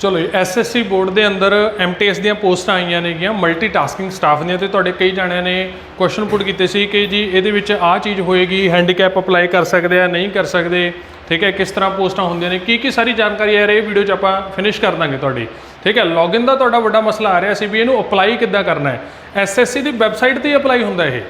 ਚਲੋ ਜੀ SSC board ਦੇ ਅੰਦਰ ਐਮਟੀਐਸ ਦੀਆਂ ਪੋਸਟਾਂ ਆਈਆਂ ਨੇਗੀਆਂ ਮਲਟੀਟਾਸਕਿੰਗ ਸਟਾਫ ਦੀਆਂ ਤੇ ਤੁਹਾਡੇ ਕਈ ਜਾਣਿਆਂ ਨੇ ਕੁਐਸਚਨ ਪੁੱਟ ਕੀਤੇ ਸੀ ਕਿ ਜੀ ਇਹਦੇ ਵਿੱਚ ਆਹ ਚੀਜ਼ ਹੋਏਗੀ ਹੈਂਡੀਕੈਪ ਅਪਲਾਈ ਕਰ ਸਕਦੇ ਆ, ਨਹੀਂ ਕਰ ਸਕਦੇ, ਠੀਕ ਹੈ, ਕਿਸ ਤਰ੍ਹਾਂ ਪੋਸਟਾਂ ਹੁੰਦੀਆਂ ਨੇ ਕੀ ਕੀ ਸਾਰੀ ਜਾਣਕਾਰੀ ਯਾਰ ਇਹ ਵੀਡੀਓ 'ਚ ਆਪਾਂ ਫਿਨਿਸ਼ ਕਰ ਦਾਂਗੇ ਤੁਹਾਡੀ, ਠੀਕ ਹੈ ਲੌਗਇਨ ਦਾ ਤੁਹਾਡਾ ਵੱਡਾ ਮਸਲਾ ਆ ਰਿਹਾ ਸੀ ਵੀ ਇਹਨੂੰ ਅਪਲਾਈ ਕਿੱਦਾਂ ਕਰਨਾ ਹੈ। ਐਸਐਸਸੀ ਦੀ ਵੈਬਸਾਈਟ ਤੇ ਹੀ ਅਪਲਾਈ ਹੁੰਦਾ ਇਹ।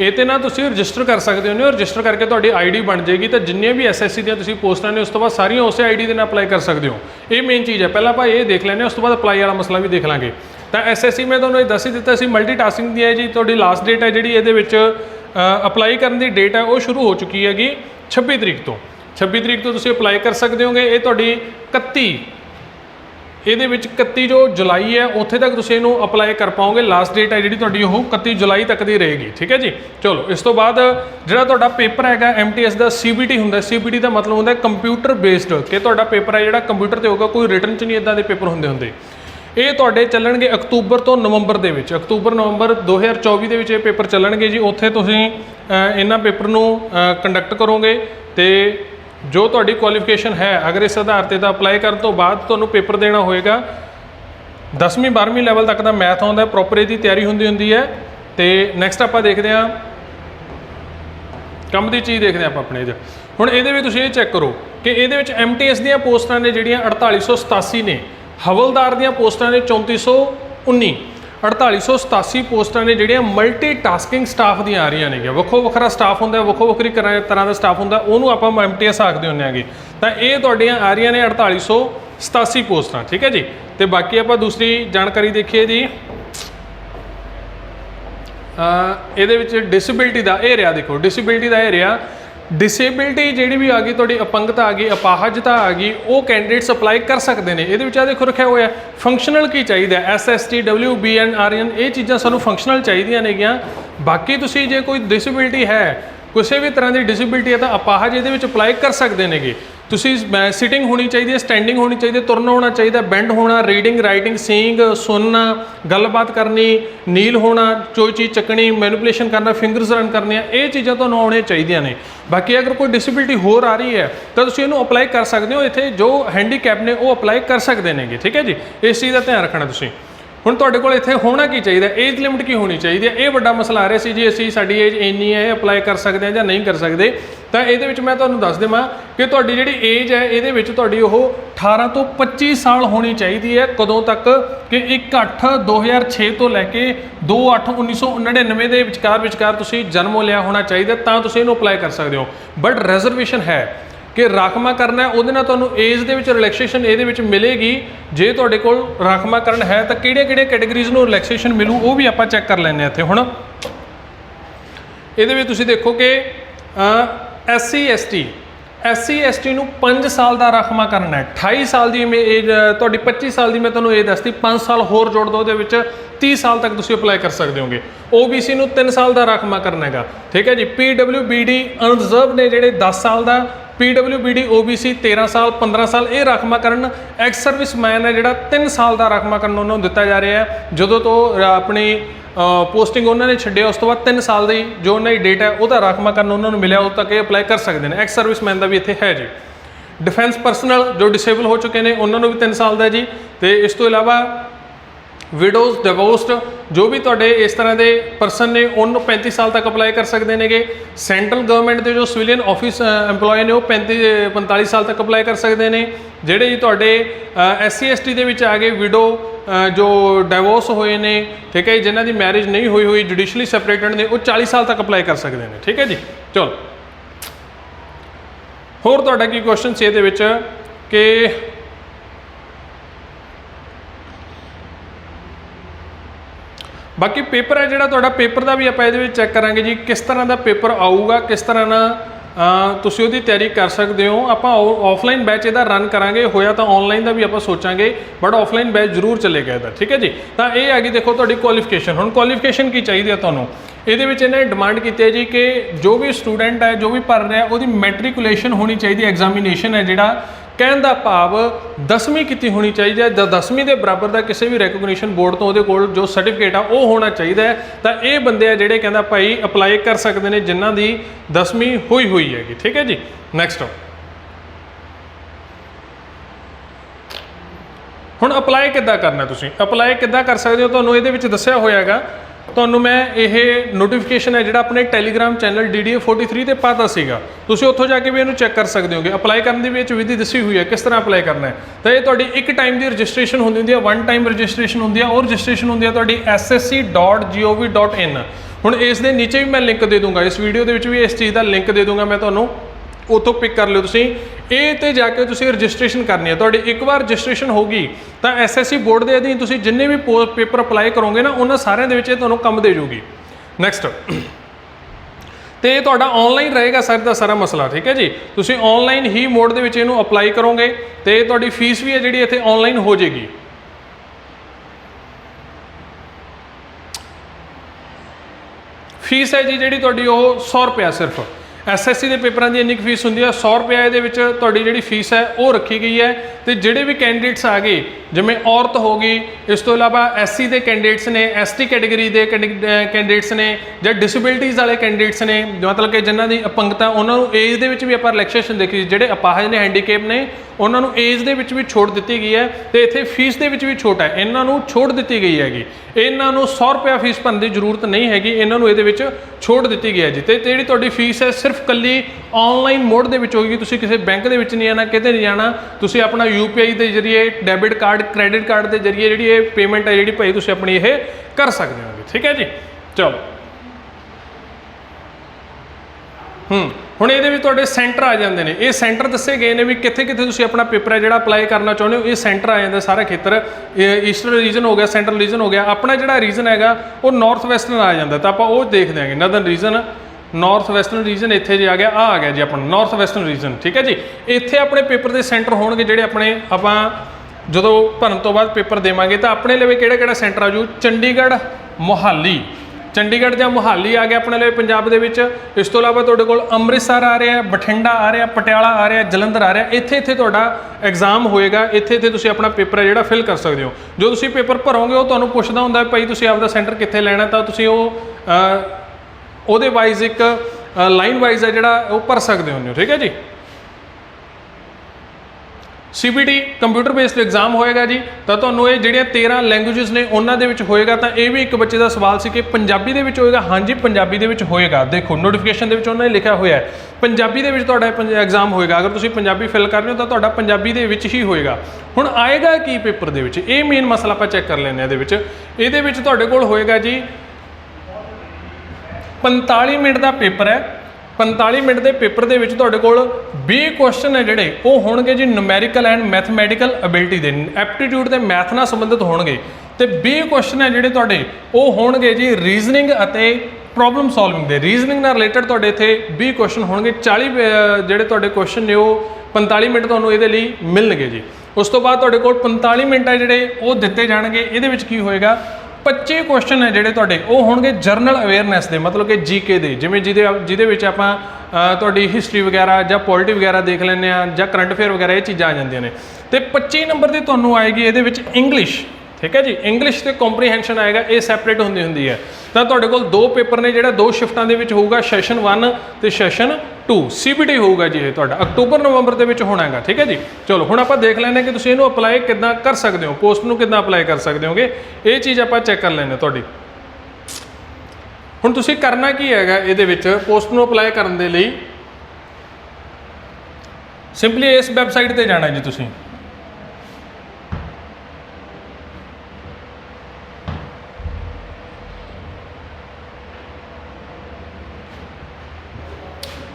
ਇਹ ਤੇ ਨਾ ਤੁਸੀਂ ਰਜਿਸਟਰ ਕਰ ਸਕਦੇ ਹੋ ਨੇ ਰਜਿਸਟਰ ਕਰਕੇ ਤੁਹਾਡੀ ਆਈਡੀ ਬਣ ਜਾਏਗੀ ਤਾਂ ਜਿੰਨੇ ਵੀ ਐਸਐਸਸੀ ਦੀਆਂ ਤੁਸੀਂ ਪੋਸਟਾਂ ਨੇ ਉਸ ਤੋਂ ਬਾਅਦ ਸਾਰੀਆਂ ਉਸੇ ਆਈਡੀ ਦੇ ਨਾਲ ਅਪਲਾਈ ਕਰ ਸਕਦੇ ਹੋ। ਇਹ ਮੇਨ ਚੀਜ਼ ਹੈ। ਪਹਿਲਾਂ ਆਪਾਂ ਇਹ ਦੇਖ ਲੈਂਦੇ ਹਾਂ, ਉਸ ਤੋਂ ਬਾਅਦ ਅਪਲਾਈ ਵਾਲਾ ਮਸਲਾ ਵੀ ਦੇਖ ਲਾਂਗੇ। ਤਾਂ ਐਸਐਸਸੀ ਮੈਂ ਤੁਹਾਨੂੰ ਇਹ ਦੱਸ ਹੀ ਦਿੱਤਾ ਸੀ ਮਲਟੀਟਾਸਕਿੰਗ ਦੀ ਹੈ ਜੀ, ਤੁਹਾਡੀ ਲਾਸਟ ਡੇਟ ਹੈ ਜਿਹੜੀ, ਇਹਦੇ ਵਿੱਚ ਅਪਲਾਈ ਕਰਨ ਦੀ ਡੇਟ ਹੈ, ਉਹ ਸ਼ੁਰੂ ਹੋ ਚੁੱਕੀ ਹੈਗੀ 26 ਤਰੀਕ ਤੋਂ। 26 ਤਰੀਕ ਤੋਂ ਤੁਸੀਂ ਅਪਲਾਈ ਕਰ ਸਕਦੇ ਹੋਗੇ, ਇਹ ਤੁਹਾਡੀ 31 ਇਹਦੇ ਵਿੱਚ 31 ਜੋ ਜੁਲਾਈ ਹੈ, ਉੱਥੇ ਤੱਕ ਤੁਸੀਂ ਇਹਨੂੰ ਅਪਲਾਈ ਕਰ ਪਾਓਗੇ। ਲਾਸਟ ਡੇਟ ਹੈ ਜਿਹੜੀ ਤੁਹਾਡੀ, ਉਹ 31 ਜੁਲਾਈ ਤੱਕ ਦੀ ਰਹੇਗੀ, ਠੀਕ ਹੈ ਜੀ? ਚਲੋ, ਇਸ ਤੋਂ ਬਾਅਦ ਜਿਹੜਾ ਤੁਹਾਡਾ ਪੇਪਰ ਹੈਗਾ MTS ਦਾ CBT ਹੁੰਦਾ CBT ਦਾ ਮਤਲਬ ਹੁੰਦਾ ਕੰਪਿਊਟਰ ਬੇਸਡ ਕਿ ਤੁਹਾਡਾ ਪੇਪਰ ਹੈ ਜਿਹੜਾ ਕੰਪਿਊਟਰ ਤੇ ਹੋਊਗਾ, ਕੋਈ ਰਿਟਨ ਚ ਨਹੀਂ ਇਦਾਂ ਦੇ ਪੇਪਰ ਹੁੰਦੇ ਹੁੰਦੇ। ਇਹ ਤੁਹਾਡੇ ਚੱਲਣਗੇ ਅਕਤੂਬਰ ਤੋਂ ਨਵੰਬਰ ਦੇ ਵਿੱਚ। ਅਕਤੂਬਰ, ਨਵੰਬਰ 2024 ਦੇ ਵਿੱਚ ਇਹ ਪੇਪਰ ਚੱਲਣਗੇ ਜੀ। ਉੱਥੇ ਤੁਸੀਂ ਇਹਨਾਂ ਪੇਪਰ ਨੂੰ ਕੰਡਕਟ ਕਰੋਗੇ ਤੇ ਜੋ ਤੁਹਾਡੀ ਕੁਆਲੀਫਿਕੇਸ਼ਨ ਹੈ, ਅਗਰ ਇਸ ਆਧਾਰ ਤੇ ਤਾਂ ਅਪਲਾਈ ਕਰਨ ਤੋਂ ਬਾਅਦ ਤੁਹਾਨੂੰ ਪੇਪਰ ਦੇਣਾ ਹੋਏਗਾ। 10ਵੀਂ 12ਵੀਂ ਲੈਵਲ ਤੱਕ ਦਾ ਮੈਥ ਆਉਂਦਾ ਪ੍ਰੋਪਰ ਇਹਦੀ ਤਿਆਰੀ ਹੁੰਦੀ ਹੁੰਦੀ ਹੈ। ਤੇ ਨੈਕਸਟ ਆਪਾਂ ਦੇਖਦੇ ਹਾਂ, ਕੰਮ ਦੀ ਚੀਜ਼ ਦੇਖਦੇ ਹਾਂ ਆਪਾਂ ਆਪਣੇ 'ਚ। ਹੁਣ ਇਹਦੇ ਵਿੱਚ ਤੁਸੀਂ ਇਹ ਚੈੱਕ ਕਰੋ ਕਿ ਇਹਦੇ ਵਿੱਚ MTS ਦੀਆਂ ਪੋਸਟਾਂ ਨੇ ਜਿਹੜੀਆਂ 4887 ਨੇ, ਹਵਲਦਾਰ ਦੀਆਂ ਪੋਸਟਾਂ ਨੇ 3419 4887 ਪੋਸਟਾਂ ਨੇ ਜਿਹੜੀਆਂ ਮਲਟੀ ਟਾਸਕਿੰਗ ਸਟਾਫ ਦੀਆਂ ਆ ਰਹੀਆਂ ਨੇਗੀਆਂ। ਵੱਖੋ ਵੱਖਰਾ ਸਟਾਫ ਹੁੰਦਾ ਹੈ, ਵੱਖੋ ਵੱਖਰੀ ਕਰਾ- ਤਰ੍ਹਾਂ ਦਾ ਸਟਾਫ ਹੁੰਦਾ ਉਹਨੂੰ ਆਪਾਂ MTS ਆਖਦੇ ਹੁੰਦੇ ਆਗੇ ਤਾਂ ਇਹ ਤੁਹਾਡੀਆਂ ਆ ਰਹੀਆਂ ਨੇ 4887 ਪੋਸਟਾਂ ਠੀਕ ਹੈ ਜੀ? ਤੇ ਬਾਕੀ ਆਪਾਂ ਦੂਸਰੀ ਜਾਣਕਾਰੀ ਦੇਖੀਏ ਜੀ। ਇਹਦੇ ਵਿੱਚ ਡਿਸੇਬਿਲਟੀ ਦਾ ਇਹ ਰਿਹਾ ਦੇਖੋ ਡਿਸੇਬਿਲਟੀ ਦਾ ਇਹ ਰਿਹਾ ਡਿਸੇਬਿਲਟੀ ਜਿਹੜੀ ਵੀ ਆ ਗਈ, ਤੁਹਾਡੀ ਅਪੰਗਤਾ ਆ ਗਈ, ਅਪਾਹਜਤਾ ਆ ਗਈ, ਉਹ ਕੈਂਡੀਡੇਟਸ ਅਪਲਾਈ ਕਰ ਸਕਦੇ ਨੇ। ਇਹਦੇ ਵਿੱਚ ਆ ਦੇਖੋ, ਰੱਖਿਆ ਹੋਇਆ ਫੰਕਸ਼ਨਲ ਕੀ ਚਾਹੀਦਾ S S T W B N R N ਇਹ ਚੀਜ਼ਾਂ ਸਾਨੂੰ ਫੰਕਸ਼ਨਲ ਚਾਹੀਦੀਆਂ ਨੇਗੀਆਂ। ਬਾਕੀ ਤੁਸੀਂ ਜੇ ਕੋਈ ਡਿਸੇਬਿਲਟੀ ਹੈ, ਕਿਸੇ ਵੀ ਤਰ੍ਹਾਂ ਦੀ ਡਿਸੇਬਿਲਟੀ ਹੈ, ਤਾਂ ਅਪਾਹਜ ਇਹਦੇ ਵਿੱਚ ਅਪਲਾਈ ਕਰ ਸਕਦੇ ਨੇਗੇ। ਤੁਸੀਂ ਸਿਟਿੰਗ ਹੋਣੀ ਚਾਹੀਦੀ ਹੈ ਸਟੈਂਡਿੰਗ ਹੋਣੀ ਚਾਹੀਦੀ ਹੈ, ਤੁਰਨਾ ਹੋਣਾ ਚਾਹੀਦਾ ਬੈਂਡ ਹੋਣਾ ਰੀਡਿੰਗ ਰਾਈਟਿੰਗ ਸੀਇੰਗ ਸੁਣਨਾ, ਗੱਲਬਾਤ ਕਰਨੀ ਨੀਲ ਹੋਣਾ ਕੋਈ ਚੀਜ਼ ਚੱਕਣੀ ਮੈਨੀਪੂਲੇਸ਼ਨ ਕਰਨਾ ਫਿੰਗਰਸ ਰਨ ਕਰਨੀਆਂ, ਇਹ ਚੀਜ਼ਾਂ ਤੁਹਾਨੂੰ ਆਉਣੀਆਂ ਚਾਹੀਦੀਆਂ ਨੇ। ਬਾਕੀ ਅਗਰ ਕੋਈ ਡਿਸੇਬਿਲਟੀ ਹੋਰ ਆ ਰਹੀ ਹੈ, ਤਾਂ ਤੁਸੀਂ ਇਹਨੂੰ ਅਪਲਾਈ ਕਰ ਸਕਦੇ ਹੋ, ਇੱਥੇ ਜੋ ਹੈਂਡੀਕੈਪ ਨੇ ਉਹ ਅਪਲਾਈ ਕਰ ਸਕਦੇ ਨੇਗੇ, ਠੀਕ ਹੈ ਜੀ? ਇਸ ਚੀਜ਼ ਦਾ ਧਿਆਨ ਰੱਖਣਾ ਤੁਸੀਂ। ਹੁਣ ਤੁਹਾਡੇ ਕੋਲ ਇੱਥੇ ਹੋਣਾ ਕੀ ਚਾਹੀਦਾ? ਏਜ ਲਿਮਿਟ ਕੀ ਹੋਣੀ ਚਾਹੀਦੀ ਹੈ? ਇਹ ਵੱਡਾ ਮਸਲਾ ਆ ਰਿਹਾ ਸੀ ਜੀ, ਅਸੀਂ ਸਾਡੀ ਏਜ ਇੰਨੀ ਹੈ ਅਪਲਾਈ ਕਰ ਸਕਦੇ ਹਾਂ ਜਾਂ ਨਹੀਂ ਕਰ ਸਕਦੇ। ਤਾਂ ਇਹਦੇ ਵਿੱਚ ਮੈਂ ਤੁਹਾਨੂੰ ਦੱਸ ਦੇਵਾਂ ਕਿ ਤੁਹਾਡੀ ਜਿਹੜੀ ਏਜ ਹੈ, ਇਹਦੇ ਵਿੱਚ ਤੁਹਾਡੀ ਉਹ 18 ਤੋਂ 25 ਸਾਲ ਹੋਣੀ ਚਾਹੀਦੀ ਹੈ। ਕਦੋਂ ਤੱਕ ਕਿ 1/8/2006 ਤੋਂ ਲੈ ਕੇ 2/8/1999 ਦੇ ਵਿਚਕਾਰ ਵਿਚਕਾਰ ਤੁਸੀਂ ਜਨਮ ਲਿਆ ਹੋਣਾ ਚਾਹੀਦਾ, ਤਾਂ ਤੁਸੀਂ ਇਹਨੂੰ ਅਪਲਾਈ ਕਰ ਸਕਦੇ ਹੋ। ਬਟ ਰਿਜ਼ਰਵੇਸ਼ਨ ਹੈ। ਕਿ ਰਾਖਮਾ ਕਰਨਾ ਉਹਦੇ ਨਾਲ ਤੁਹਾਨੂੰ ਏਜ ਦੇ ਵਿੱਚ ਰਿਲੈਕਸੇਸ਼ਨ ਇਹਦੇ ਵਿੱਚ ਮਿਲੇਗੀ। ਜੇ ਤੁਹਾਡੇ ਕੋਲ ਰਾਖਮਾਕਰਨ ਹੈ, ਤਾਂ ਕਿਹੜੇ ਕਿਹੜੇ ਕੈਟਾਗਰੀਜ਼ ਨੂੰ ਰਿਲੈਕਸੇਸ਼ਨ ਮਿਲੂ, ਉਹ ਵੀ ਆਪਾਂ ਚੈੱਕ ਕਰ ਲੈਂਦੇ ਹਾਂ ਇੱਥੇ ਹੁਣ। ਇਹਦੇ ਵਿੱਚ ਤੁਸੀਂ ਦੇਖੋ ਕਿ ਐਸਸੀ ਐਸਟੀ ਐਸਸੀ ਐਸਟੀ ਨੂੰ 5 ਸਾਲ ਦਾ ਰਾਖਮਾ ਕਰਨਾ ਹੈ। 28 ਸਾਲ ਦੀ ਏਜ ਤੁਹਾਡੀ 25 ਸਾਲ ਦੀ ਮੈਂ ਤੁਹਾਨੂੰ ਇਹ ਦੱਸਤੀ 5 ਸਾਲ ਹੋਰ ਜੋੜ ਦੋ ਉਹਦੇ ਵਿੱਚ 30 ਸਾਲ ਤੱਕ ਤੁਸੀਂ ਅਪਲਾਈ ਕਰ ਸਕਦੇ ਹੋਗੇ। OBC ਨੂੰ 3 ਸਾਲ ਦਾ ਰਾਖਮਾ ਕਰਨਾ ਹੈਗਾ। ਠੀਕ ਹੈ ਜੀ? PWBD ਅਨਰਿਜ਼ਰਵ ਨੇ ਜਿਹੜੇ 10 ਸਾਲ ਦਾ PWBD OBC 13 ਸਾਲ 15 ਸਾਲ, ਇਹ ਰਾਖਮਾ ਕਰਨ ਐਕਸ ਸਰਵਿਸਮੈਨ ਹੈ ਜਿਹੜਾ 3 ਸਾਲ ਦਾ ਰਾਖਮਾ ਕਰਨ ਉਹਨਾਂ ਨੂੰ ਦਿੱਤਾ ਜਾ ਰਿਹਾ ਹੈ। ਜਦੋਂ ਤੋਂ ਆਪਣੀ ਪੋਸਟਿੰਗ ਉਹਨਾਂ ਨੇ ਛੱਡਿਆ, ਉਸ ਤੋਂ ਬਾਅਦ 3 ਸਾਲ ਦੀ ਜੋ ਉਹਨਾਂ ਦੀ ਡੇਟ ਹੈ, ਉਹਦਾ ਰਾਖਮਾ ਕਰਨ ਉਹਨਾਂ ਨੂੰ ਮਿਲਿਆ, ਉਦੋਂ ਤੱਕ ਇਹ ਅਪਲਾਈ ਕਰ ਸਕਦੇ ਨੇ। ਐਕਸ ਸਰਵਿਸਮੈਨ ਦਾ ਵੀ ਇੱਥੇ ਹੈ ਜੀ। ਡਿਫੈਂਸ ਪਰਸਨਲ ਜੋ ਡਿਸੇਬਲ ਹੋ ਚੁੱਕੇ ਨੇ, ਉਹਨਾਂ ਨੂੰ ਵੀ 3 ਸਾਲ ਦਾ ਜੀ। ਤੇ ਇਸ ਤੋਂ ਇਲਾਵਾ ਵਿਡੋਜ਼ ਡਿਵੋਰਸਡ ਜੋ ਵੀ ਤੁਹਾਡੇ ਇਸ ਤਰ੍ਹਾਂ ਦੇ ਪਰਸਨ ਨੇ ਉਹਨੂੰ 35 ਸਾਲ ਤੱਕ ਅਪਲਾਈ ਕਰ ਸਕਦੇ ਨੇਗੇ। ਸੈਂਟਰਲ ਗਵਰਨਮੈਂਟ ਦੇ ਜੋ ਸਿਵਲੀਅਨ ਆਫਿਸ EMPLOYE ਨੇ ਉਹ 35 45 ਸਾਲ ਤੱਕ ਅਪਲਾਈ ਕਰ ਸਕਦੇ ਨੇ। ਜਿਹੜੇ ਜੀ ਤੁਹਾਡੇ ਐਸਸੀ ਐਸਟੀ ਦੇ ਵਿੱਚ ਆ ਗਏ ਵਿਡੋ ਜੋ ਡਿਵੋਰਸ ਹੋਏ ਨੇ ਠੀਕ ਹੈ ਜੀ, ਜਿਨ੍ਹਾਂ ਦੀ ਮੈਰਿਜ ਨਹੀਂ ਹੋਈ ਹੋਈ ਜੁਡੀਸ਼ੀਅਲੀ ਸੈਪਰੇਟਡ ਨੇ ਉਹ 40 ਸਾਲ ਤੱਕ ਅਪਲਾਈ ਕਰ ਸਕਦੇ ਨੇ ਠੀਕ ਹੈ ਜੀ। ਚਲੋ। ਹੋਰ ਤੁਹਾਡਾ ਕੀ ਕੁਐਸਚਨ ਸੀ ਇਹਦੇ ਵਿੱਚ? ਕਿ ਬਾਕੀ ਪੇਪਰ ਹੈ ਜਿਹੜਾ ਤੁਹਾਡਾ, ਪੇਪਰ ਦਾ ਵੀ ਆਪਾਂ ਇਹਦੇ ਵਿੱਚ ਚੈੱਕ ਕਰਾਂਗੇ ਜੀ, ਕਿਸ ਤਰ੍ਹਾਂ ਦਾ ਪੇਪਰ ਆਊਗਾ, ਕਿਸ ਤਰ੍ਹਾਂ ਨਾਲ ਤੁਸੀਂ ਉਹਦੀ ਤਿਆਰੀ ਕਰ ਸਕਦੇ ਹੋ। ਆਪਾਂ ਆਫਲਾਈਨ ਬੈਚ ਇਹਦਾ ਰਨ ਕਰਾਂਗੇ, ਹੋਇਆ ਤਾਂ ਆਨਲਾਈਨ ਦਾ ਵੀ ਆਪਾਂ ਸੋਚਾਂਗੇ ਬਟ ਆਫਲਾਈਨ ਬੈਚ ਜ਼ਰੂਰ ਚੱਲੇਗਾ ਇਹਦਾ, ਠੀਕ ਹੈ ਜੀ? ਤਾਂ ਇਹ ਆ ਗਈ, ਦੇਖੋ ਤੁਹਾਡੀ ਕੁਆਲੀਫਿਕੇਸ਼ਨ ਹੁਣ ਕੁਆਲੀਫਿਕੇਸ਼ਨ ਕੀ ਚਾਹੀਦੀ ਹੈ ਤੁਹਾਨੂੰ? ਇਹਦੇ ਵਿੱਚ ਇਹਨਾਂ ਨੇ ਡਿਮਾਂਡ ਕੀਤੀ ਹੈ ਜੀ ਕਿ ਜੋ ਵੀ ਸਟੂਡੈਂਟ ਹੈ, ਜੋ ਵੀ ਭਰ ਰਿਹਾ, ਉਹਦੀ ਮੈਟ੍ਰਿਕੂਲੇਸ਼ਨ ਹੋਣੀ ਚਾਹੀਦੀ ਐਗਜ਼ਾਮੀਨੇਸ਼ਨ ਹੈ ਜਿਹੜਾ ਕਹਿਣ ਦਾ ਭਾਵ 10ਵੀਂ ਕੀਤੀ ਹੋਣੀ ਚਾਹੀਦੀ ਹੈ। ਜਾਂ 10ਵੀਂ ਦੇ ਬਰਾਬਰ ਦਾ ਕਿਸੇ ਵੀ ਰੈਕਗਨੀਸ਼ਨ ਬੋਰਡ ਤੋਂ ਉਹਦੇ ਕੋਲ ਜੋ ਸਰਟੀਫਿਕੇਟ ਆ, ਉਹ ਹੋਣਾ ਚਾਹੀਦਾ ਹੈ। ਤਾਂ ਇਹ ਬੰਦੇ ਆ ਜਿਹੜੇ ਕਹਿੰਦਾ ਭਾਈ ਅਪਲਾਈ ਕਰ ਸਕਦੇ ਨੇ, ਜਿਨ੍ਹਾਂ ਦੀ 10ਵੀਂ ਹੋਈ ਹੋਈ ਹੈਗੀ। ਠੀਕ ਹੈ ਜੀ? ਨੈਕਸਟ ਹੁਣ ਅਪਲਾਈ ਕਿੱਦਾਂ ਕਰਨਾ ਤੁਸੀਂ? ਅਪਲਾਈ ਕਿੱਦਾਂ ਕਰ ਸਕਦੇ ਹੋ? ਤੁਹਾਨੂੰ ਇਹਦੇ ਵਿੱਚ ਦੱਸਿਆ ਹੋਇਆ ਹੈਗਾ ਤੁਹਾਨੂੰ ਮੈਂ ਇਹ ਨੋਟੀਫਿਕੇਸ਼ਨ ਹੈ ਜਿਹੜਾ ਆਪਣੇ ਟੈਲੀਗ੍ਰਾਮ ਚੈਨਲ DDA 43 ਤੇ ਪਾਤਾ ਸੀਗਾ। ਤੁਸੀਂ ਉੱਥੋਂ ਜਾ ਕੇ ਵੀ ਇਹਨੂੰ ਚੈੱਕ ਕਰ ਸਕਦੇ ਹੋਗੇ। ਅਪਲਾਈ ਕਰਨ ਦੀ ਵਿੱਚ ਵਿਧੀ ਦੱਸੀ ਹੋਈ ਹੈ, ਕਿਸ ਤਰ੍ਹਾਂ ਅਪਲਾਈ ਕਰਨਾ ਹੈ। ਤਾਂ ਇਹ ਤੁਹਾਡੀ ਇੱਕ ਟਾਈਮ ਦੀ ਰਜਿਸਟ੍ਰੇਸ਼ਨ ਹੁੰਦੀ ਹੁੰਦੀ ਹੈ ਵਨ ਟਾਈਮ ਰਜਿਸਟ੍ਰੇਸ਼ਨ ਹੁੰਦੀ ਹੈ ਉਹ ਰਜਿਸਟ੍ਰੇਸ਼ਨ ਹੁੰਦੀ ਹੈ ਤੁਹਾਡੀ ssc.gov.in ਹੁਣ ਇਸ ਦੇ ਨੀਚੇ ਵੀ ਮੈਂ ਲਿੰਕ ਦੇ ਦੂੰਗਾ। ਇਸ ਵੀਡੀਓ ਦੇ ਵਿੱਚ ਵੀ ਇਸ ਚੀਜ਼ ਦਾ ਲਿੰਕ ਦੇ ਦੂੰਗਾ ਮੈਂ ਤੁਹਾਨੂੰ। ਉੱਥੋਂ ਪਿਕ ਕਰ ਲਿਓ ਤੁਸੀਂ। ਇਹ ਤੇ ਜਾ ਕੇ ਤੁਸੀਂ ਰਜਿਸਟ੍ਰੇਸ਼ਨ ਕਰਨੀ ਹੈ। ਤੁਹਾਡੀ ਇੱਕ ਵਾਰ ਰਜਿਸਟ੍ਰੇਸ਼ਨ ਹੋ ਗਈ ਤਾਂ ਐਸਐਸਸੀ ਬੋਰਡ ਦੇ ਅਧੀਨ ਤੁਸੀਂ ਜਿੰਨੇ ਵੀ ਪੇਪਰ ਅਪਲਾਈ ਕਰੋਗੇ ਨਾ, ਉਹਨਾਂ ਸਾਰਿਆਂ ਦੇ ਵਿੱਚ ਇਹ ਤੁਹਾਨੂੰ ਕੰਮ ਦੇ ਜੂਗੀ। ਨੈਕਸਟ ਤੇ ਇਹ ਤੁਹਾਡਾ ਆਨਲਾਈਨ ਰਹੇਗਾ ਸਰ ਦਾ ਸਾਰਾ ਮਸਲਾ, ਠੀਕ ਹੈ ਜੀ? ਤੁਸੀਂ ਆਨਲਾਈਨ ਹੀ ਮੋਡ ਦੇ ਵਿੱਚ ਇਹਨੂੰ ਅਪਲਾਈ ਕਰੋਗੇ ਤੇ ਤੁਹਾਡੀ ਫੀਸ ਵੀ ਹੈ ਜਿਹੜੀ ਇੱਥੇ ਆਨਲਾਈਨ ਹੋ ਜਾਏਗੀ। ਫੀਸ ਹੈ ਜੀ ਜਿਹੜੀ ਤੁਹਾਡੀ ਉਹ 100 ਰੁਪਿਆ ਸਿਰਫ। ਐਸਐਸਸੀ ਦੇ ਪੇਪਰਾਂ ਦੀ ਇੰਨੀ ਕੁ ਫੀਸ ਹੁੰਦੀ ਹੈ 100 ਰੁਪਿਆ ਇਹਦੇ ਵਿੱਚ ਤੁਹਾਡੀ ਜਿਹੜੀ ਫੀਸ ਹੈ, ਉਹ ਰੱਖੀ ਗਈ ਹੈ। ਤੇ ਜਿਹੜੇ ਵੀ ਕੈਂਡੀਡੇਟਸ ਆ ਗਏ, ਜਿਵੇਂ ਔਰਤ ਹੋ ਗਈ, ਇਸ ਤੋਂ ਇਲਾਵਾ ਐਸਸੀ ਦੇ ਕੈਂਡੀਡੇਟਸ ਨੇ ਐਸਟੀ ਕੈਟਾਗਰੀ ਦੇ ਕੈਂਡੀਡੇਟਸ ਨੇ, ਜਾਂ ਡਿਸੇਬਿਲਟੀਜ਼ ਵਾਲੇ ਕੈਂਡੀਡੇਟਸ ਨੇ, ਮਤਲਬ ਕਿ ਜਿਨ੍ਹਾਂ ਦੀ ਅਪੰਗਤਾ, ਉਹਨਾਂ ਨੂੰ ਏਜ ਦੇ ਵਿੱਚ ਵੀ ਆਪਾਂ ਰਿਲੈਕਸੇਸ਼ਨ ਦੇਖੀ ਜਿਹੜੇ ਅਪਾਹਜ ਨੇ ਹੈਂਡੀਕੈਪ ਨੇ, ਉਹਨਾਂ ਨੂੰ ਏਜ ਦੇ ਵਿੱਚ ਵੀ ਛੋਟ ਦਿੱਤੀ ਗਈ ਹੈ ਤੇ ਇੱਥੇ ਫੀਸ ਦੇ ਵਿੱਚ ਵੀ ਛੋਟ ਹੈ। ਇਹਨਾਂ ਨੂੰ ਛੋਟ ਦਿੱਤੀ ਗਈ ਹੈਗੀ। ਇਹਨਾਂ ਨੂੰ 100 ਰੁਪਿਆ ਫੀਸ ਭਰਨ ਦੀ ਜ਼ਰੂਰਤ ਨਹੀਂ ਹੈਗੀ, ਇਹਨਾਂ ਨੂੰ ਇਹਦੇ ਵਿੱਚ ਛੋਟ ਦਿੱਤੀ ਗਈ ਹੈ ਜੀ। ਤੇ ਜਿਹੜੀ ਤੁਹਾਡੀ ਫੀਸ ਹੈ, ਸਿਰਫ ਸਿਰਫ ਕੱਲੀ ਆਨਲਾਈਨ ਮੋਡ ਦੇ ਵਿੱਚ ਹੋਏਗੀ, ਤੁਸੀਂ ਕਿਸੇ ਬੈਂਕ ਦੇ ਵਿੱਚ ਨਹੀਂ ਜਾਣਾ ਕਿਤੇ ਨਹੀਂ ਜਾਣਾ, ਤੁਸੀਂ ਆਪਣਾ ਯੂਪੀਆਈ ਦੇ ਜਰੀਏ ਡੈਬਿਟ ਕਾਰਡ ਕ੍ਰੈਡਿਟ ਕਾਰਡ ਦੇ ਜਰੀਏ ਜਿਹੜੀ ਇਹ ਪੇਮੈਂਟ ਹੈ, ਜਿਹੜੀ ਭਾਈ ਤੁਸੀਂ ਆਪਣੀ ਇਹ ਕਰ ਸਕਦੇ ਹੋ ਠੀਕ ਹੈ ਜੀ? ਚਲੋ। ਹੂੰ, ਹੁਣ ਇਹਦੇ ਵਿੱਚ ਤੁਹਾਡੇ ਸੈਂਟਰ ਆ ਜਾਂਦੇ ਨੇ। ਇਹ ਸੈਂਟਰ ਦੱਸੇ ਗਏ ਨੇ ਵੀ ਕਿੱਥੇ ਕਿੱਥੇ ਤੁਸੀਂ ਆਪਣਾ ਪੇਪਰ ਹੈ ਜਿਹੜਾ ਅਪਲਾਈ ਕਰਨਾ ਚਾਹੁੰਦੇ ਹੋ, ਇਹ ਸੈਂਟਰ ਆ ਜਾਂਦਾ ਸਾਰਾ ਖੇਤਰ। ਈਸਟਰਨ ਰੀਜਨ ਹੋ ਗਿਆ ਸੈਂਟਰਲ ਰੀਜਨ ਹੋ ਗਿਆ, ਆਪਣਾ ਜਿਹੜਾ ਰੀਜਨ ਹੈਗਾ, ਉਹ ਨਾਰਥ ਵੈਸਟਰਨ ਆ ਜਾਂਦਾ, ਤਾਂ ਆਪਾਂ ਉਹ ਦੇਖਦੇ ਆਂਗੇ northern region north western region ਇੱਥੇ ਜੇ ਆ ਗਿਆ, ਆ ਆ ਗਿਆ ਜੀ ਆਪਣਾ ਨਾਰਥ ਵੈਸਟਰਨ ਰੀਜਨ ਠੀਕ ਹੈ ਜੀ? ਇੱਥੇ ਆਪਣੇ ਪੇਪਰ ਦੇ ਸੈਂਟਰ ਹੋਣਗੇ ਜਿਹੜੇ ਆਪਣੇ ਆਪਾਂ ਜਦੋਂ ਭਰਨ ਤੋਂ ਬਾਅਦ ਪੇਪਰ ਦੇਵਾਂਗੇ ਤਾਂ ਆਪਣੇ ਲਈ ਕਿਹੜਾ ਕਿਹੜਾ ਸੈਂਟਰ ਆ ਜੂ? ਚੰਡੀਗੜ੍ਹ, ਮੋਹਾਲੀ। ਚੰਡੀਗੜ੍ਹ ਜਾਂ ਮੁਹਾਲੀ ਆ ਗਿਆ ਆਪਣੇ ਲਈ ਪੰਜਾਬ ਦੇ ਵਿੱਚ। ਇਸ ਤੋਂ ਇਲਾਵਾ ਤੁਹਾਡੇ ਕੋਲ ਅੰਮ੍ਰਿਤਸਰ ਆ ਰਿਹਾ, ਬਠਿੰਡਾ ਆ ਰਿਹਾ, ਪਟਿਆਲਾ ਆ ਰਿਹਾ, ਜਲੰਧਰ ਆ ਰਿਹਾ। ਇੱਥੇ ਇੱਥੇ ਤੁਹਾਡਾ ਐਗਜ਼ਾਮ ਹੋਏਗਾ, ਇੱਥੇ ਇੱਥੇ ਤੁਸੀਂ ਆਪਣਾ ਪੇਪਰ ਹੈ ਜਿਹੜਾ ਫਿਲ ਕਰ ਸਕਦੇ ਹੋ। ਜੋ ਤੁਸੀਂ ਪੇਪਰ ਭਰੋਗੇ ਉਹ ਤੁਹਾਨੂੰ ਪੁੱਛਦਾ ਹੁੰਦਾ ਭਾਈ ਤੁਸੀਂ ਆਪਦਾ ਸੈਂਟਰ ਕਿੱਥੇ ਲੈਣਾ ਤਾਂ ਤੁਸੀਂ ਉਹ ਉਹਦੇ ਵਾਈਜ਼ ਇੱਕ ਲਾਈਨ ਵਾਈਜ਼ ਹੈ ਜਿਹੜਾ, ਉਹ ਭਰ ਸਕਦੇ ਹੋ, ਠੀਕ ਹੈ ਜੀ? ਸੀਬੀਟੀ ਕੰਪਿਊਟਰ ਬੇਸਡ ਐਗਜ਼ਾਮ ਹੋਏਗਾ ਜੀ, ਤਾਂ ਤੁਹਾਨੂੰ ਇਹ ਜਿਹੜੀਆਂ 13 ਲੈਂਗੁਏਜਸ ਨੇ ਉਹਨਾਂ ਦੇ ਵਿੱਚ ਹੋਏਗਾ, ਤਾਂ ਇਹ ਵੀ ਇੱਕ ਬੱਚੇ ਦਾ ਸਵਾਲ ਸੀ ਕਿ ਪੰਜਾਬੀ ਦੇ ਵਿੱਚ ਹੋਏਗਾ, ਹਾਂਜੀ, ਪੰਜਾਬੀ ਦੇ ਵਿੱਚ ਹੋਏਗਾ। ਦੇਖੋ ਨੋਟੀਫਿਕੇਸ਼ਨ ਦੇ ਵਿੱਚ ਉਹਨਾਂ ਨੇ ਲਿਖਿਆ ਹੋਇਆ ਹੈ। ਪੰਜਾਬੀ ਦੇ ਵਿੱਚ ਤੁਹਾਡਾ ਐਗਜ਼ਾਮ ਹੋਏਗਾ। ਅਗਰ ਤੁਸੀਂ ਪੰਜਾਬੀ ਫਿਲ ਕਰ ਰਹੇ ਹੋ, ਤਾਂ ਤੁਹਾਡਾ ਪੰਜਾਬੀ ਦੇ ਵਿੱਚ ਹੀ ਹੋਏਗਾ। ਹੁਣ ਆਏਗਾ ਕੀ ਪੇਪਰ ਦੇ ਵਿੱਚ? ਇਹ ਮੇਨ ਮਸਲਾ ਆਪਾਂ ਚੈੱਕ ਕਰ ਲੈਂਦੇ ਹਾਂ ਇਹਦੇ ਵਿੱਚ। ਇਹਦੇ ਵਿੱਚ ਤੁਹਾਡੇ ਕੋਲ ਹੋਏਗਾ ਜੀ 45 ਮਿੰਟ ਦਾ ਪੇਪਰ ਹੈ। 45 ਮਿੰਟ ਦੇ ਪੇਪਰ ਦੇ ਵਿੱਚ ਤੁਹਾਡੇ ਕੋਲ 20 ਕੁਐਸਚਨ ਹੈ ਜਿਹੜੇ, ਉਹ ਹੋਣਗੇ ਜੀ ਨੂਮੈਰੀਕਲ ਐਂਡ ਮੈਥਮੈਟੀਕਲ ਅਬਿਲਿਟੀ ਦੇ। ਐਪਟੀਟਿਊਡ ਤੇ ਮੈਥ ਨਾਲ ਸੰਬੰਧਿਤ ਹੋਣਗੇ। ਤੇ 20 ਕੁਐਸਚਨ ਹੈ ਜਿਹੜੇ ਤੁਹਾਡੇ, ਉਹ ਹੋਣਗੇ ਜੀ ਰੀਜ਼ਨਿੰਗ ਅਤੇ ਪ੍ਰੋਬਲਮ ਸੋਲਵਿੰਗ ਦੇ। ਰੀਜ਼ਨਿੰਗ ਨਾਲ ਰਿਲੇਟਡ ਤੁਹਾਡੇ ਇੱਥੇ 20 ਕੁਐਸਚਨ ਹੋਣਗੇ। 40 ਜਿਹੜੇ ਤੁਹਾਡੇ ਕੁਐਸਚਨ ਨੇ, ਉਹ 45 ਮਿੰਟ ਤੁਹਾਨੂੰ ਇਹਦੇ ਲਈ ਮਿਲਣਗੇ ਜੀ। ਉਸ ਤੋਂ ਬਾਅਦ ਤੁਹਾਡੇ ਕੋਲ 45 ਮਿੰਟ ਹੈ ਜਿਹੜੇ, ਉਹ ਦਿੱਤੇ ਜਾਣਗੇ। ਇਹਦੇ ਵਿੱਚ ਕੀ ਹੋਏਗਾ? 25 ਕੁਐਸਚਨ ਹੈ ਜਿਹੜੇ ਤੁਹਾਡੇ, ਉਹ ਹੋਣਗੇ ਜਰਨਲ ਅਵੇਅਰਨੈਸ ਦੇ, ਮਤਲਬ ਕਿ ਜੀਕੇ ਦੇ, ਜਿਵੇਂ ਜਿਹਦੇ ਜਿਹਦੇ ਵਿੱਚ ਆਪਾਂ ਤੁਹਾਡੀ ਹਿਸਟਰੀ ਵਗੈਰਾ ਜਾਂ ਪੋਲਿਟੀ ਵਗੈਰਾ ਦੇਖ ਲੈਂਦੇ ਆ ਜਾਂ ਕਰੰਟ ਅਫੇਅਰ ਵਗੈਰਾ, ਇਹ ਚੀਜ਼ਾਂ ਆ ਜਾਂਦੀਆਂ ਨੇ। ਤੇ 25 ਨੰਬਰ 'ਤੇ ਤੁਹਾਨੂੰ ਆਏਗੀ ਇਹਦੇ ਵਿੱਚ ਇੰਗਲਿਸ਼ ਠੀਕ ਹੈ ਜੀ? ਇੰਗਲਿਸ਼ ਤੇ ਕੰਪਰੀਹੈਂਸ਼ਨ ਆਏਗਾ, ਇਹ ਸੈਪਰੇਟ ਹੁੰਦੀ ਹੁੰਦੀ ਹੈ। ਤਾਂ ਤੁਹਾਡੇ ਕੋਲ ਦੋ ਪੇਪਰ ਨੇ ਜਿਹੜਾ ਦੋ ਸ਼ਿਫਟਾਂ ਦੇ ਵਿੱਚ ਹੋਊਗਾ ਸੈਸ਼ਨ 1 ਤੇ ਸੈਸ਼ਨ 2 ਸੀਬੀਟੀ ਹੋਊਗਾ ਜੀ ਇਹ ਤੁਹਾਡਾ। ਅਕਤੂਬਰ ਨਵੰਬਰ ਦੇ ਵਿੱਚ ਹੋਣਾ ਹੈਗਾ, ਠੀਕ ਹੈ ਜੀ? ਚਲੋ, ਹੁਣ ਆਪਾਂ ਦੇਖ ਲੈਂਦੇ ਹਾਂ ਕਿ ਤੁਸੀਂ ਇਹਨੂੰ ਅਪਲਾਈ ਕਿੱਦਾਂ ਕਰ ਸਕਦੇ ਹੋ। ਪੋਸਟ ਨੂੰ ਕਿੱਦਾਂ ਅਪਲਾਈ ਕਰ ਸਕਦੇ ਹੋਗੇ? ਇਹ ਚੀਜ਼ ਆਪਾਂ ਚੈੱਕ ਕਰ ਲੈਂਦੇ ਹਾਂ ਤੁਹਾਡੀ। ਹੁਣ ਤੁਸੀਂ ਕਰਨਾ ਕੀ ਹੈਗਾ ਇਹਦੇ ਵਿੱਚ? ਪੋਸਟ ਨੂੰ ਅਪਲਾਈ ਕਰਨ ਦੇ ਲਈ। ਸਿੰਪਲੀ ਇਸ ਵੈਬਸਾਈਟ ਤੇ ਜਾਣਾ ਜੀ ਤੁਸੀਂ।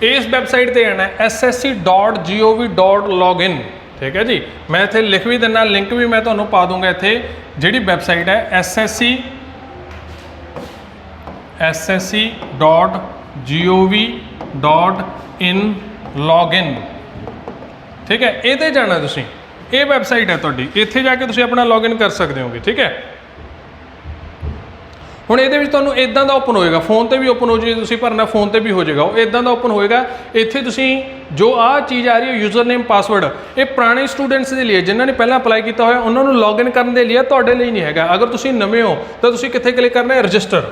ਇਸ ਵੈਬਸਾਈਟ ਤੇ ਜਾਣਾ ਹੈ ssc.gov.login ਠੀਕ ਹੈ ਜੀ? ਮੈਂ ਇੱਥੇ ਲਿਖ ਵੀ ਦਿੰਦਾ ਲਿੰਕ ਵੀ ਮੈਂ ਤੁਹਾਨੂੰ ਪਾ ਦੂੰਗਾ ਇੱਥੇ, ਜਿਹੜੀ ਵੈਬਸਾਈਟ ਹੈ ssc ssc.gov.in login ਠੀਕ ਹੈ? ਇਹਦੇ ਜਾਣਾ ਤੁਸੀਂ। ਇਹ ਵੈਬਸਾਈਟ ਹੈ ਤੁਹਾਡੀ। ਇੱਥੇ ਜਾ ਕੇ ਤੁਸੀਂ ਆਪਣਾ ਲੌਗਇਨ ਕਰ ਸਕਦੇ ਹੋਗੇ, ਠੀਕ ਹੈ? ਹੁਣ ਇਹਦੇ ਵਿੱਚ ਤੁਹਾਨੂੰ ਇਦਾਂ ਦਾ ਓਪਨ ਹੋਏਗਾ ਫੋਨ ਤੇ ਵੀ ਓਪਨ ਹੋ ਜੇ ਤੁਸੀਂ ਭਰਨਾ ਫੋਨ ਤੇ ਵੀ ਹੋ ਜਾਏਗਾ ਉਹ ਇਦਾਂ ਦਾ ਓਪਨ ਹੋਏਗਾ ਇੱਥੇ ਤੁਸੀਂ ਜੋ ਆਹ ਚੀਜ਼ ਆ ਰਹੀ ਹੈ ਯੂਜ਼ਰ ਨੇਮ ਪਾਸਵਰਡ ਇਹ ਪੁਰਾਣੇ ਸਟੂਡੈਂਟਸ ਦੇ ਲਈ ਹੈ, ਜਿਨ੍ਹਾਂ ਨੇ ਪਹਿਲਾਂ ਅਪਲਾਈ ਕੀਤਾ ਹੋਇਆ ਉਹਨਾਂ ਨੂੰ ਲੌਗਇਨ ਕਰਨ ਦੇ ਲਈ ਹੈ, ਤੁਹਾਡੇ ਲਈ ਨਹੀਂ ਹੈਗਾ। ਅਗਰ ਤੁਸੀਂ ਨਵੇਂ ਹੋ ਤਾਂ ਤੁਸੀਂ ਕਿੱਥੇ ਕਲਿੱਕ ਕਰਨਾ ਹੈ? ਰਜਿਸਟਰ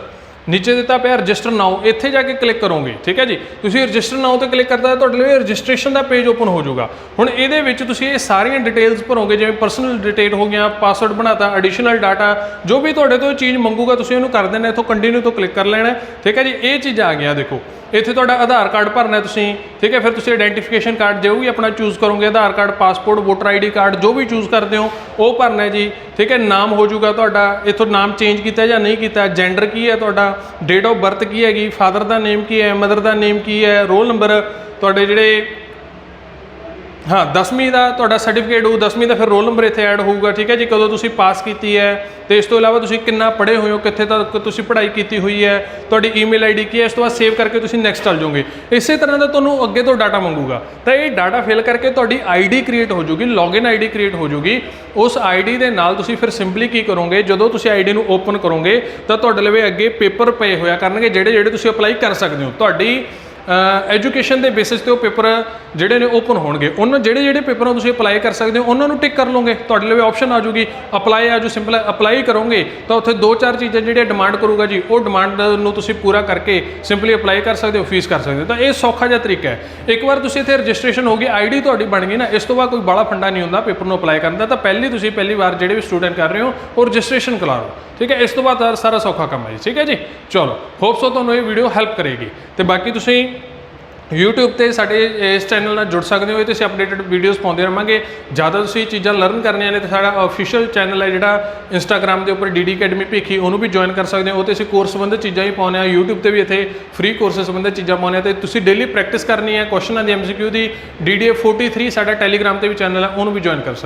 ਨੀਚੇ ਦਿੱਤਾ ਪਿਆ ਰਜਿਸਟਰ ਨਾਓ ਇੱਥੇ ਜਾ ਕੇ ਕਲਿੱਕ ਕਰੋਗੇ, ਠੀਕ ਹੈ ਜੀ? ਤੁਸੀਂ ਰਜਿਸਟਰ ਨਾਓ ਤੇ ਕਲਿੱਕ ਕਰਦਾ ਤੁਹਾਡੇ ਲਈ ਰਜਿਸਟ੍ਰੇਸ਼ਨ ਦਾ ਪੇਜ ਓਪਨ ਹੋ ਜਾਊਗਾ। ਹੁਣ ਇਹਦੇ ਵਿੱਚ ਤੁਸੀਂ ਇਹ ਸਾਰੀਆਂ ਡਿਟੇਲਸ ਭਰੋਗੇ, ਜਿਵੇਂ ਪਰਸਨਲ ਡਿਟੇਲ ਹੋ ਗਿਆ ਪਾਸਵਰਡ ਬਣਾਤਾ ਐਡੀਸ਼ਨਲ ਡਾਟਾ ਜੋ ਵੀ ਤੁਹਾਡੇ ਤੋਂ ਚੀਜ਼ ਮੰਗੂਗਾ, ਤੁਸੀਂ ਉਹਨੂੰ ਕਰ ਦੇਣਾ, ਇੱਥੋਂ ਕੰਟੀਨਿਊ ਤੋਂ ਕਲਿੱਕ ਕਰ ਲੈਣਾ, ਠੀਕ ਹੈ ਜੀ? ਇਹ ਚੀਜ਼ ਆ ਗਿਆ ਦੇਖੋ। ਇੱਥੇ ਤੁਹਾਡਾ ਆਧਾਰ ਕਾਰਡ ਭਰਨਾ ਤੁਸੀਂ, ਠੀਕ ਹੈ? ਫਿਰ ਤੁਸੀਂ ਆਇਡੈਂਟੀਫਿਕੇਸ਼ਨ ਕਾਰਡ ਜੋ ਵੀ ਆਪਣਾ ਚੂਜ਼ ਕਰੋਗੇ, Aadhaar card passport voter ID card ਜੋ ਵੀ ਚੂਜ਼ ਕਰਦੇ ਹੋ, ਉਹ ਭਰਨਾ ਜੀ, ਠੀਕ ਹੈ? ਨਾਮ ਹੋ ਜਾਊਗਾ ਤੁਹਾਡਾ, ਇੱਥੋਂ ਨਾਮ ਚੇਂਜ ਕੀਤਾ ਜਾਂ ਨਹੀਂ ਕੀਤਾ ਜੈਂਡਰ ਕੀ ਹੈ ਤੁਹਾਡਾ ਡੇਟ ਆਫ ਬਰਥ ਕੀ ਹੈਗੀ? ਫਾਦਰ ਦਾ ਨੇਮ ਕੀ ਹੈ? ਮਦਰ ਦਾ ਨੇਮ ਕੀ ਹੈ? ਰੋਲ ਨੰਬਰ ਤੁਹਾਡੇ ਜਿਹੜੇ ਹਾਂ 10ਵੀਂ ਦਾ ਤੁਹਾਡਾ ਸਰਟੀਫਿਕੇਟ ਹੋਊ 10ਵੀਂ ਦਾ ਫਿਰ ਰੋਲ ਨੰਬਰ ਇੱਥੇ ਐਡ ਹੋਊਗਾ, ਠੀਕ ਹੈ ਜੀ? ਕਦੋਂ ਤੁਸੀਂ ਪਾਸ ਕੀਤੀ ਹੈ? ਤੇ ਇਸ ਤੋਂ ਇਲਾਵਾ ਤੁਸੀਂ ਕਿੰਨਾ ਪੜ੍ਹੇ ਹੋਏ ਹੋ? ਕਿੱਥੇ ਤੱਕ ਤੁਸੀਂ ਪੜ੍ਹਾਈ ਕੀਤੀ ਹੋਈ ਹੈ? ਤੁਹਾਡੀ ਈਮੇਲ ਆਈਡੀ ਕੀ ਹੈ? ਇਸ ਤੋਂ ਬਾਅਦ ਸੇਵ ਕਰਕੇ ਤੁਸੀਂ ਨੈਕਸਟ ਚੱਲ ਜਾਓਗੇ। ਇਸੇ ਤਰ੍ਹਾਂ ਦਾ ਤੁਹਾਨੂੰ ਅੱਗੇ ਤੋਂ ਡਾਟਾ ਮੰਗੂਗਾ। ਤਾਂ ਇਹ ਡਾਟਾ ਫਿਲ ਕਰਕੇ ਤੁਹਾਡੀ ਆਈਡੀ ਕ੍ਰੀਏਟ ਹੋ ਜਾਊਗੀ ਲੌਗਇਨ ਆਈਡੀ ਕ੍ਰੀਏਟ ਹੋ ਜਾਊਗੀ ਉਸ ਆਈਡੀ ਦੇ ਨਾਲ ਤੁਸੀਂ ਫਿਰ ਸਿੰਪਲੀ ਕੀ ਕਰੋਗੇ? ਜਦੋਂ ਤੁਸੀਂ ਆਈਡੀ ਨੂੰ ਓਪਨ ਕਰੋਗੇ, ਤਾਂ ਤੁਹਾਡੇ ਲਵੇ ਅੱਗੇ ਪੇਪਰ ਪਏ ਹੋਇਆ ਕਰਨਗੇ ਜਿਹੜੇ ਜਿਹੜੇ ਤੁਸੀਂ ਅਪਲਾਈ ਕਰ ਸਕਦੇ ਹੋ। ਤੁਹਾਡੀ ਐਜੂਕੇਸ਼ਨ ਦੇ ਬੇਸਿਸ ਤੇ ਉਹ ਪੇਪਰ ਜਿਹੜੇ ਨੇ ਓਪਨ ਹੋਣਗੇ, ਉਹਨਾਂ ਜਿਹੜੇ ਜਿਹੜੇ ਪੇਪਰਾਂ ਤੁਸੀਂ ਅਪਲਾਈ ਕਰ ਸਕਦੇ ਹੋ, ਉਹਨਾਂ ਨੂੰ ਟਿਕ ਕਰ ਲਓਗੇ। ਤੁਹਾਡੇ ਲਈ ਆਪਸ਼ਨ ਆ ਜੂਗੀ ਅਪਲਾਈ ਆ ਜੂ ਸਿੰਪਲ ਅਪਲਾਈ ਕਰੋਗੇ, ਤਾਂ ਉੱਥੇ ਦੋ ਚਾਰ ਚੀਜ਼ਾਂ ਜਿਹੜੀਆਂ ਡਿਮਾਂਡ ਕਰੂਗਾ ਜੀ, ਉਹ ਡਿਮਾਂਡ ਨੂੰ ਤੁਸੀਂ ਪੂਰਾ ਕਰਕੇ ਸਿੰਪਲੀ ਅਪਲਾਈ ਕਰ ਸਕਦੇ ਹੋ ਫੀਸ ਕਰ ਸਕਦੇ ਹੋ। ਤਾਂ ਇਹ ਸੌਖਾ ਜਿਹਾ ਤਰੀਕਾ ਹੈ। ਇੱਕ ਵਾਰ ਤੁਸੀਂ ਇੱਥੇ ਰਜਿਸਟ੍ਰੇਸ਼ਨ ਹੋ ਗਈ ਆਈਡੀ ਤੁਹਾਡੀ ਬਣ ਗਈ ਨਾ, ਇਸ ਤੋਂ ਬਾਅਦ ਕੋਈ ਬਾਲਾ ਫੰਡਾ ਨਹੀਂ ਹੁੰਦਾ ਪੇਪਰ ਨੂੰ ਅਪਲਾਈ ਕਰਨ ਦਾ, ਤਾਂ ਪਹਿਲੀ ਤੁਸੀਂ ਪਹਿਲੀ ਵਾਰ ਜਿਹੜੇ ਵੀ ਸਟੂਡੈਂਟ ਕਰ ਰਹੇ ਹੋ, ਉਹ ਰਜਿਸਟ੍ਰੇਸ਼ਨ ਕਰਾ ਲਓ। ਠੀਕ ਹੈ, ਇਸ ਤੋਂ ਬਾਅਦ ਸਾਰਾ ਸੌਖਾ ਕੰਮ ਹੈ ਜੀ। ਠੀਕ ਹੈ ਜੀ? ਚਲੋ ਹੋਪ ਸੋ ਤੁਹਾਨੂੰ ਇਹ ਵੀਡੀਓ ਹੈਲਪ ਕਰੇਗੀ। ਤੇ ਬਾਕੀ ਤੁਸੀਂ YouTube ਤੇ ਸਾਡੇ ਇਸ ਚੈਨਲ ਨਾਲ ਜੁੜ ਸਕਦੇ ਹੋ, ਇਹ ਤੇ ਅਸੀਂ ਅਪਡੇਟਡ ਵੀਡੀਓਜ਼ ਪਾਉਂਦੇ ਰਹਾਂਗੇ। ਜ਼ਿਆਦਾ ਤੁਸੀਂ ਚੀਜ਼ਾਂ ਲਰਨ ਕਰਨੀਆਂ ਨੇ ਤਾਂ ਸਾਡਾ ਅਫੀਸ਼ੀਅਲ ਚੈਨਲ ਹੈ ਜਿਹੜਾ Instagram ਦੇ ਉੱਪਰ DD ਅਕੈਡਮੀ ਭੇਖੀ, ਉਹਨੂੰ ਵੀ ਜੁਆਇਨ ਕਰ ਸਕਦੇ ਹੋ। ਉਹ ਤੇ ਅਸੀਂ ਕੋਰਸ ਸੰਬੰਧਿਤ ਚੀਜ਼ਾਂ ਹੀ ਪਾਉਂਦੇ ਆ YouTube ਤੇ ਵੀ ਇੱਥੇ ਫ੍ਰੀ ਕੋਰਸ ਸੰਬੰਧਿਤ ਚੀਜ਼ਾਂ ਪਾਉਂਦੇ ਆ ਤੇ ਤੁਸੀਂ ਡੇਲੀ ਪ੍ਰੈਕਟਿਸ ਕਰਨੀ ਹੈ ਕੁਐਸਚਨਾਂ ਦੀ MCQ ਦੀ DDA 43 ਸਾਡਾ Telegram ਤੇ ਵੀ ਚੈਨਲ ਹੈ, ਉਹਨੂੰ ਵੀ ਜੁਆਇਨ ਕਰ ਸਕਦੇ